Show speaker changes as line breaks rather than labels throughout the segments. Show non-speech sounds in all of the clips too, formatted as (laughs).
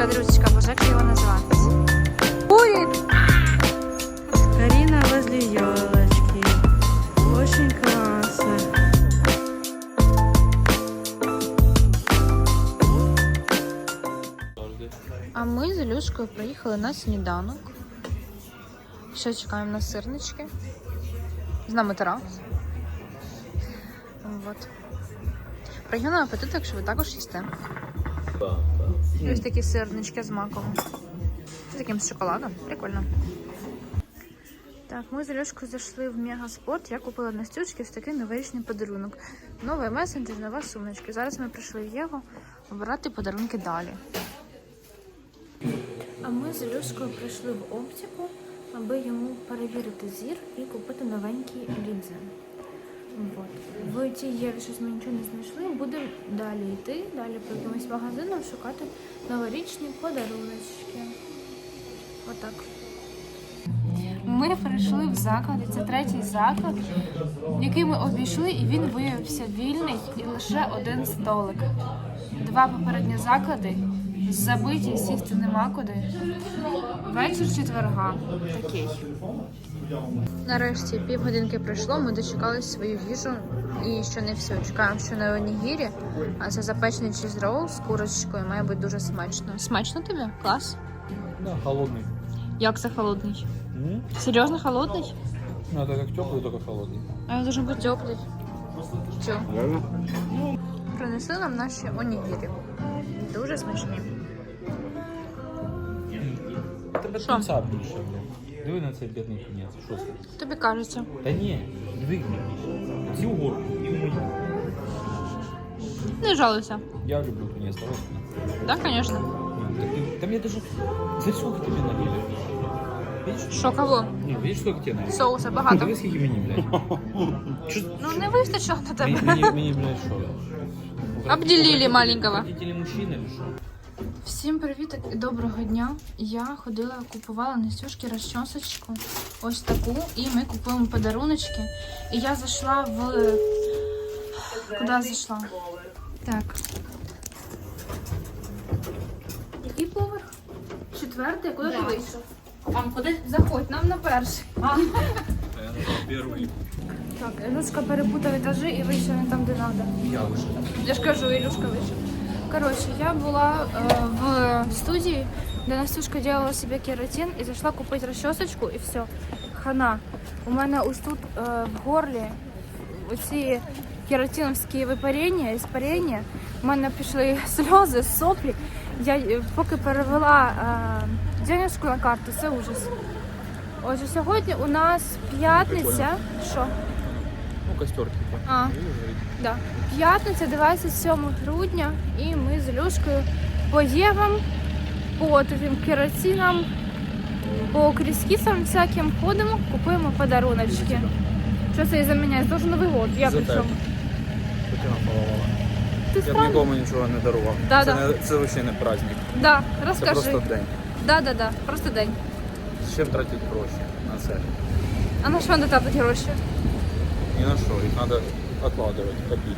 Кадрючка, боже, як його назвати? Курить!
Карина возле елочки. Очень классно.
А ми з Ілюшкою приїхали на сніданок. Ще чекаємо на сирнички. З нами Тарас. Вот. Приємного апетиту, якщо ви також їсте. І Ось такі сирнички з маком. З таким з шоколадом. Прикольно. Так, ми з Ілюшкою зайшли в Мегаспорт. Я купила Настючки ось такий новорічний подарунок. Новий месендж, нова сумочка. Зараз ми прийшли в Єго обирати подарунки далі. А ми з Ілюшкою прийшли в оптику, аби йому перевірити зір і купити новенькі лінзи. В тій Єві щось ми нічого не знайшли. Будемо далі йти, далі по якимось магазинам шукати новорічні подаруночки. Отак. Ми прийшли в заклад, і це третій заклад, який ми обійшли, і він виявився вільний і лише один столик. Два попередні заклади забиті, сісти нема куди. Вечір четверга такий. Нарешті півгодинки пройшло, ми дочекали свою їжу. І ще не все. Чекаємо, що на онігірі, а це запечений чізрол з курочкою має бути дуже смачно. Смачно тобі? Клас.
Да, холодный.
Як це холодний?
М?
Серйозно холодний?
Ну, это как теплый, только холодный.
А він дуже бути теплий. Все. Принесли нам наші онігірі. Дуже смачні.
Тебе
Що?
тунца більше, блін. Диви на цей бідний тунець. Що це?
Тобі кажеться.
Та ні, диви. Ці угорки і в мені.
Не жалуйся.
Я люблю тунець, давай.
Так, звісно.
Ну, так ти- Там я даже... Це сколько тобі налили? Видиш?
Що кого?
Ні, видиш, сколько тебе налили?
Соуса
Ну,
багато.
диви, скільки мені, блядь. Що-
Ну не вистачило на
Мені,
тебе.
мені, мені, блядь, що?
Обділили маленького.
Родители мужчины или що?
Всім привіт і доброго дня. Я ходила, купувала Настюшки розчосочку, ось таку, і ми купуємо подаруночки. І я зайшла в. Куди зайшла? Так. Який поверх? Четвертий, куди ти вийшов? А куди? Заходь, нам на перший.
Я перший.
Так, Ілюшка перепутав етажі і вийшов не там, де треба.
Я вийшов.
Я ж кажу, Ілюшка вийшов. Коротше, я була е, в студії, де Настюшка делала собі кератин і зайшла купити розчосочку і все. Хана. У мене ось тут е, в горлі оці кератиновські випарення, іспарення. У мене пішли (laughs) сльози, соплі. Я е, поки перевела е, денежку на карту, це ужас. Отже, сьогодні у нас п'ятниця. Що?
Ну, костер, типа.
А. Да. П'ятниця, 27 грудня, і ми з Люшкою по Євам, по таким керосинам, по кріскісам всяким ходимо, купуємо подаруночки. Що це і заміняє? Це вже Новий год. Я
За
при чому? Ти
Я б
странно?
нікому нічого не дарував.
Да,
це,
да.
не, це взагалі не праздник.
Да,
Це
розкажи.
просто день.
Да, да, да, просто день.
Ще втратити гроші на це.
А на що додати гроші?
Ні на що, їх треба відкладувати, копити.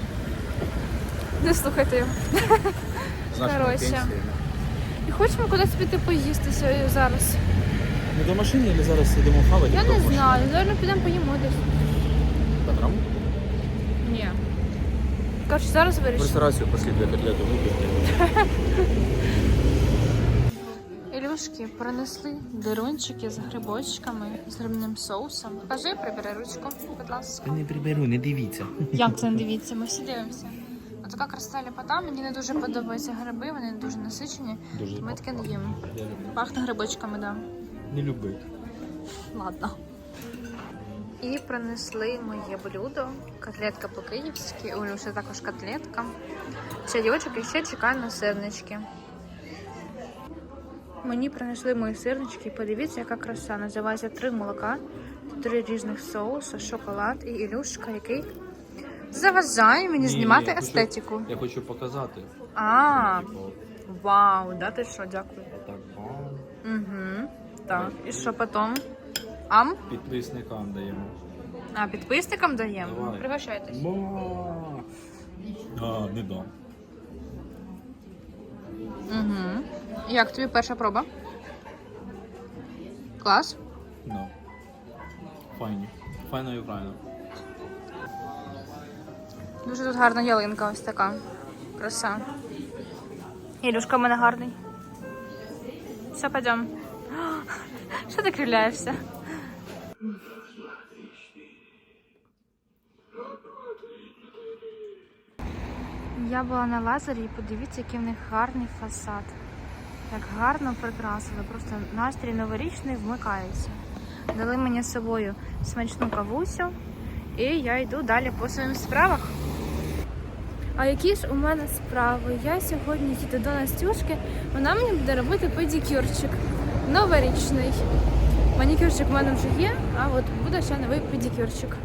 Не слухайте його.
З нашими
Коротше.
пенсіями.
І хочемо кудись піти поїсти зараз.
Ми до машини або зараз сидимо хавати?
Я не знаю, зараз підемо поїмо десь.
Потому?
Ні. Коротше, зараз
В
вирішимо.
ресторацію пошли для котлету. (laughs)
Ілюшки принесли дирунчики з грибочками, з грибним соусом. Кажи, прибери ручку, будь ласка.
не приберу, не дивіться.
Як це не дивіться? Ми всі дивимося. Така краса ляпота. Мені не дуже подобаються гриби, вони дуже насичені.
Дуже
Ми таке не їмо. Пахне грибочками, да.
Не любить.
Ладно. І принесли моє блюдо. Котлетка по-київськи. У Люші також котлетка. Чайочок і ще чекаю на сирнички. Мені принесли мої сирнички. Подивіться, яка краса. Називається три молока, три різних соуси, шоколад і Ілюшка, який заважає мені
Ні,
знімати
я хочу-
естетику.
Я хочу показати.
А,
Типу,
вау, да ти що, дякую.
отак. бам.
Угу. Так, і що потім? Ам?
Підписникам даємо.
А, підписникам даємо?
Давай.
Пригощайтесь.
А, не дам.
Угу. Як тобі перша проба? Клас?
Ну. Файно. Файно і правильно.
Дуже тут гарна ялинка ось така. Краса. Ілюшка в мене гарний. Все, пойдем. (gasps) Що ти кривляєшся? Я була на лазері і подивіться, який в них гарний фасад. Як гарно прикрасили, просто настрій новорічний вмикається. Дали мені з собою смачну кавусю, і я йду далі по своїм справах. А які ж у мене справи? Я сьогодні їду до Настюшки, вона мені буде робити педикюрчик новорічний. Манікюрчик в мене вже є, а от буде ще новий педикюрчик.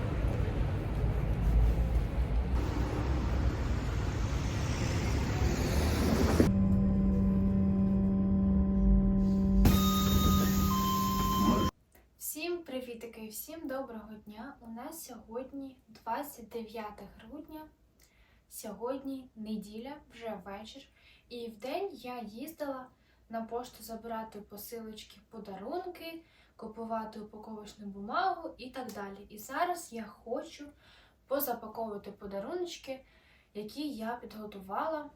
Всім доброго дня. У нас сьогодні 29 грудня. Сьогодні неділя, вже вечір. І в день я їздила на пошту забирати посилочки, подарунки, купувати упаковочну бумагу і так далі. І зараз я хочу позапаковувати подаруночки, які я підготувала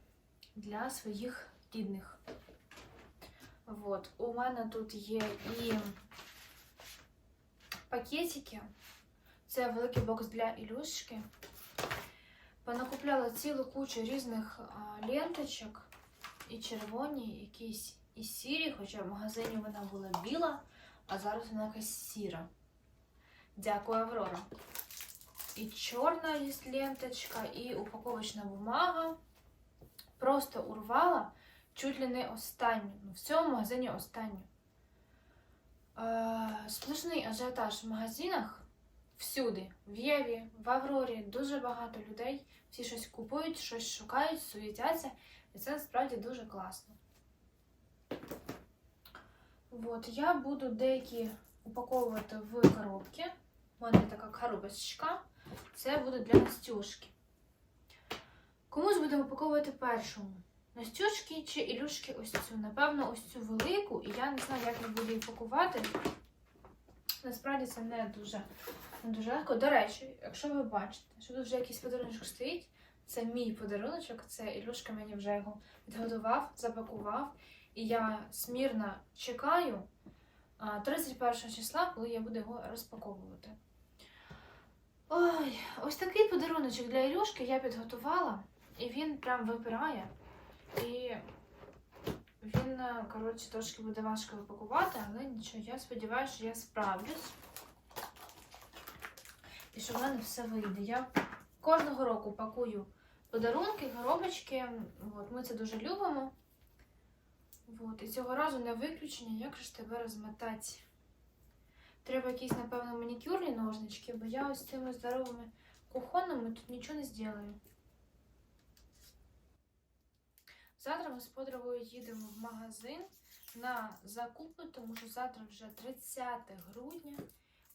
для своїх рідних. От, у мене тут є і пакетики. Це великий бокс для Ілюшки. Понакупляла цілу кучу різних ленточок. І червоні, і якісь і сірі, хоча в магазині вона була біла, а зараз вона якась сіра. Дякую, Аврора. І чорна є ленточка, і упаковочна бумага. Просто урвала чуть ли не останню. Ну, в цьому магазині останню. Е, Сплошний ажіотаж в магазинах всюди, в Єві, в Аврорі, дуже багато людей. Всі щось купують, щось шукають, суетяться, і це насправді дуже класно. От, я буду деякі упаковувати в коробки. У мене така коробочка. Це буде для Настюшки. Комусь будемо упаковувати першому. Настюшки чи Ілюшки ось цю. Напевно, ось цю велику, і я не знаю, як я буду її пакувати. Насправді це не дуже, не дуже легко. До речі, якщо ви бачите, що тут вже якийсь подарунок стоїть, це мій подаруночок, це Ілюшка мені вже його підготував, запакував. І я смірно чекаю 31 числа, коли я буду його розпаковувати. Ой, ось такий подаруночок для Ілюшки я підготувала, і він прям випирає. І він, е, коротше, трошки буде важко випакувати, але нічого, я сподіваюся, що я справлюсь. І що в мене все вийде. Я кожного року пакую подарунки, коробочки. От, ми це дуже любимо. От, і цього разу не виключення, як ж тебе розмотати. Треба якісь, напевно, манікюрні ножнички, бо я ось цими здоровими кухонними тут нічого не зроблю. Завтра подругою їдемо в магазин на закупи, тому що завтра вже 30 грудня.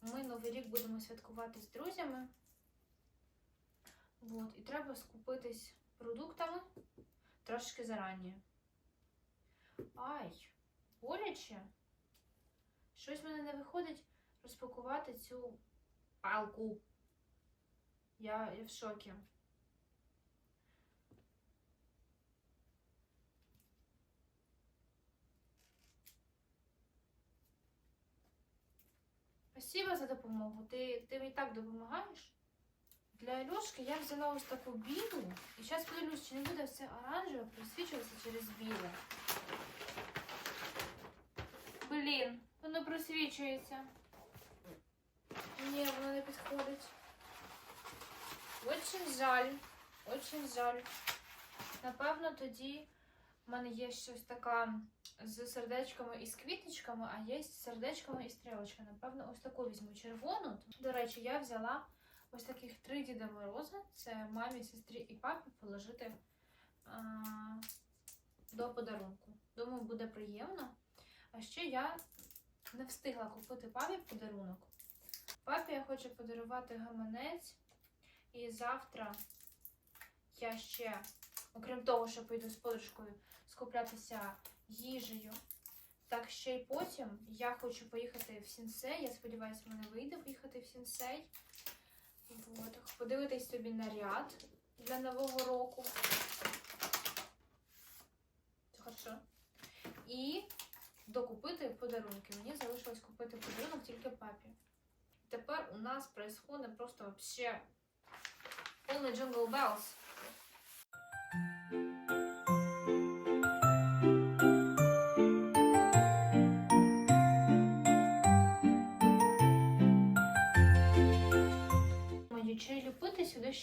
Ми Новий рік будемо святкувати з друзями. От, і треба скупитись продуктами трошки зарані. Ай, боляче. Щось в мене не виходить розпакувати цю палку. Я, я в шокі. Спасибо за допомогу. Ти, ти мені так допомагаєш. Для Альошки я взяла ось таку білу. І зараз подивлюсь, чи не буде все оранжеве просвічуватися через біле. Блін, воно просвічується. Ні, воно не підходить. Очень жаль. Очень жаль. Напевно, тоді в мене є щось така з сердечками і з квіточками, а є з сердечками і стрілочками. Напевно, ось таку візьму червону. До речі, я взяла ось таких три Діда Мороза. Це мамі, сестрі і папі положити а, до подарунку. Думаю, буде приємно. А ще я не встигла купити папі подарунок. Папі я хочу подарувати гаманець. І завтра я ще окрім того, що поїду з подружкою скуплятися їжею, так ще й потім я хочу поїхати в Сінсей. Я сподіваюся, в мене вийде поїхати в Сінсей. Вот. Подивитись собі наряд для Нового року. Хорошо. І докупити подарунки. Мені залишилось купити подарунок тільки папі. Тепер у нас происходит просто вообще полный джингл беллс.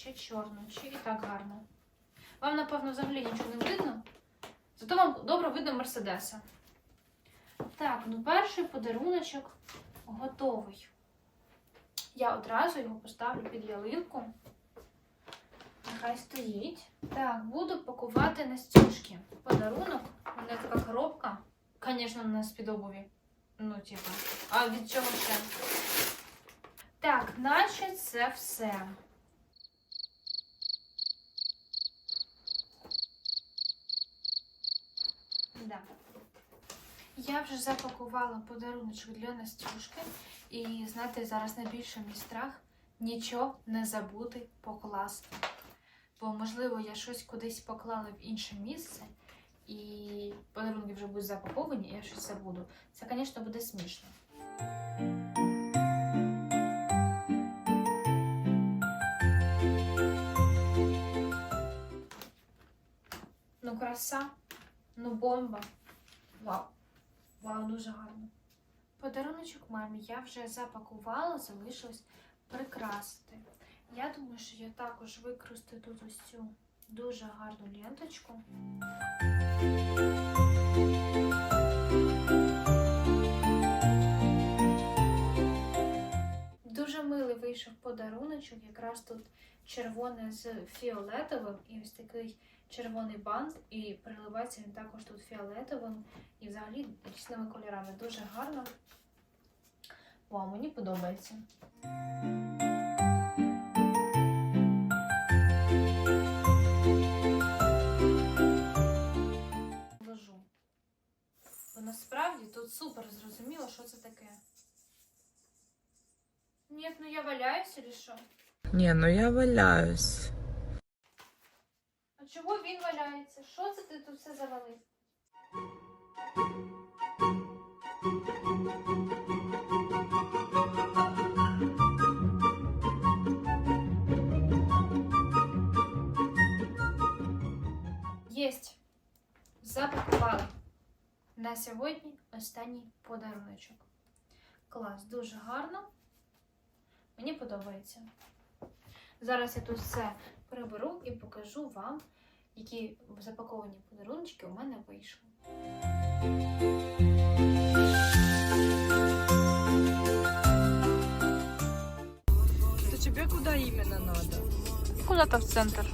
Ще чорну, чи і так гарно. Вам, напевно, взагалі нічого не видно. Зато вам добре видно Мерседеса. Так, ну перший подаруночок готовий. Я одразу його поставлю під ялинку. Нехай стоїть. Так, буду пакувати на стюшки. Подарунок. У мене така коробка. Звісно, не з-під обуві. Ну, типа. А від чого ще? Так, наче це все. Да. Я вже запакувала подаруночок для Настюшки. І знаєте, зараз найбільше мій страх нічого не забути покласти. Бо, можливо, я щось кудись поклала в інше місце, і подарунки вже будуть запаковані, і я щось забуду. Це, звісно, буде смішно. Ну, краса, ну бомба. Вау. Вау, дуже гарно. Подаруночок мамі я вже запакувала, залишилось прикрасити. Я думаю, що я також використаю тут ось цю дуже гарну ленточку. Дуже милий вийшов подаруночок, якраз тут червоне з фіолетовим і ось такий червоний бант, і приливається він також тут фіолетовим і взагалі різними кольорами. Дуже гарно. Вау, мені подобається. Ложу. Бо насправді тут супер зрозуміло, що це таке. Ні, ну я валяюся чи що?
Не, ну я валяюсь.
Чого він валяється? Що це ти тут все завалив? Єсть. Запакували. На сьогодні останній подаруночок. Клас, дуже гарно. Мені подобається. Зараз я тут все приберу і покажу вам, які запаковані подарунки у мене вийшли.
То тебе куда именно надо?
Куда-то в центр.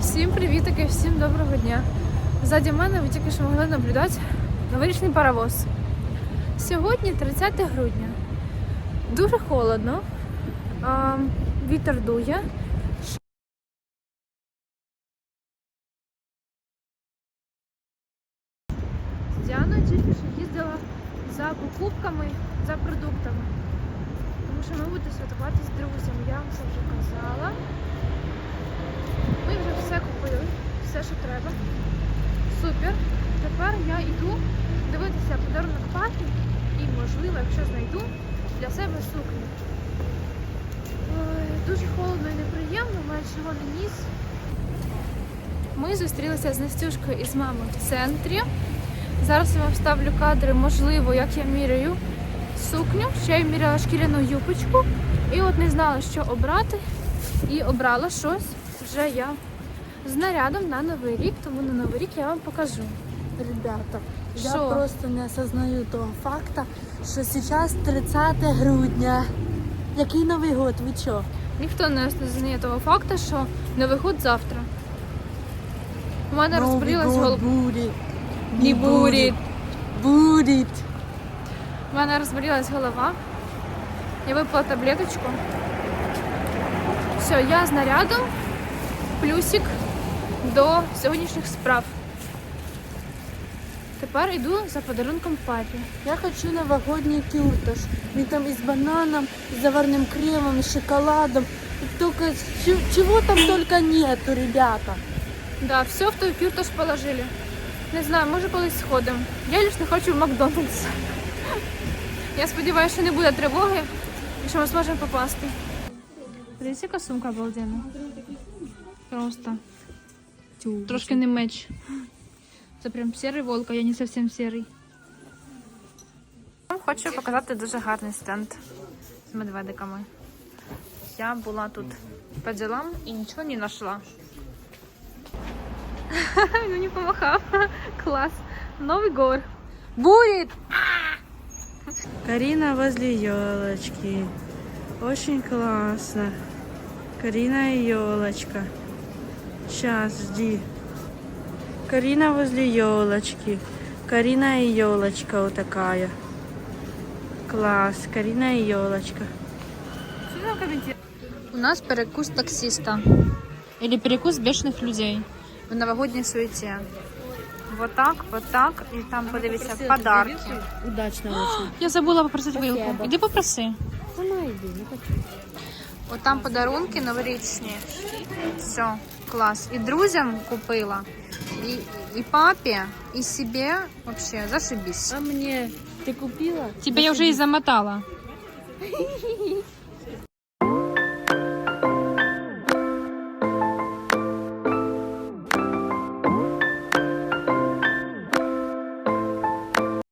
Всім привітики, всім доброго дня. Ззаді мене ви тільки що могли наблюдати новорічний паровоз. Сьогодні 30 грудня. Дуже холодно. Вітер дує. З Діаною тільки що їздила за покупками, за продуктами. Тому що ми будемо святкувати з друзями. Я вам це вже казала. Ми вже все купили, все, що треба. Супер. Тепер я йду дивитися подарунок папі і, можливо, якщо знайду, для себе сукню. Дуже холодно і неприємно, маю червоний ніс. Ми зустрілися з Настюшкою і з мамою в центрі. Зараз я вам ставлю кадри, можливо, як я міряю сукню. Ще я міряла шкіряну юбочку і от не знала, що обрати. І обрала щось вже я з нарядом на новий рік, тому на новий рік я вам покажу.
Ребята, я просто не осознаю того факта, що зараз 30 грудня. Який Новий год? Ви чо?
Ніхто не знає того факту, що новий год завтра. У мене
Новий
розболілась голова. Не буде.
Буде.
У мене розболілась голова. Я випила таблеточку. Все, я з нарядом. Плюсик до сьогоднішніх справ. Тепер йду за подарунком папі.
Я хочу новогодний кюртош. Він там із бананом, із заварним кремом, із шоколадом. І Только чего там только нету, ребята.
Да, все в той кюртош положили. Не знаю, може колись сходимо. Я лише не хочу в Макдональдс. Я сподіваюся, що не буде тривоги і що ми зможемо попасти. Дивіться, яка сумка обалденна. Просто. Трошки не меч. Це прям сірий волк, а я не зовсім сірий.
Хочу показати дуже гарний стенд з медведиками. Я була тут по ділам і нічого не знайшла. (laughs)
Він мені помахав. (laughs) Клас. Новий гор.
Бурит!
Карина возле елочки. Очень классно. Карина и елочка. Сейчас, жди. Карина возле елочки. Карина и елочка вот такая. Класс. Карина и елочка.
У нас перекус таксиста. Или перекус бешеных людей в новогодней суете. Вот так, вот так. І там, подивіться, подарки.
Удачно очень. (gasps)
Я забула попросити вилку. Іди попроси.
Сама иди, не хочу.
От там подарунки новорічні. Все, клас. І друзям купила, і, и папе, и себе. Вообще, зашибись.
А мне ты купила?
Тебе я уже и замотала. (laughs)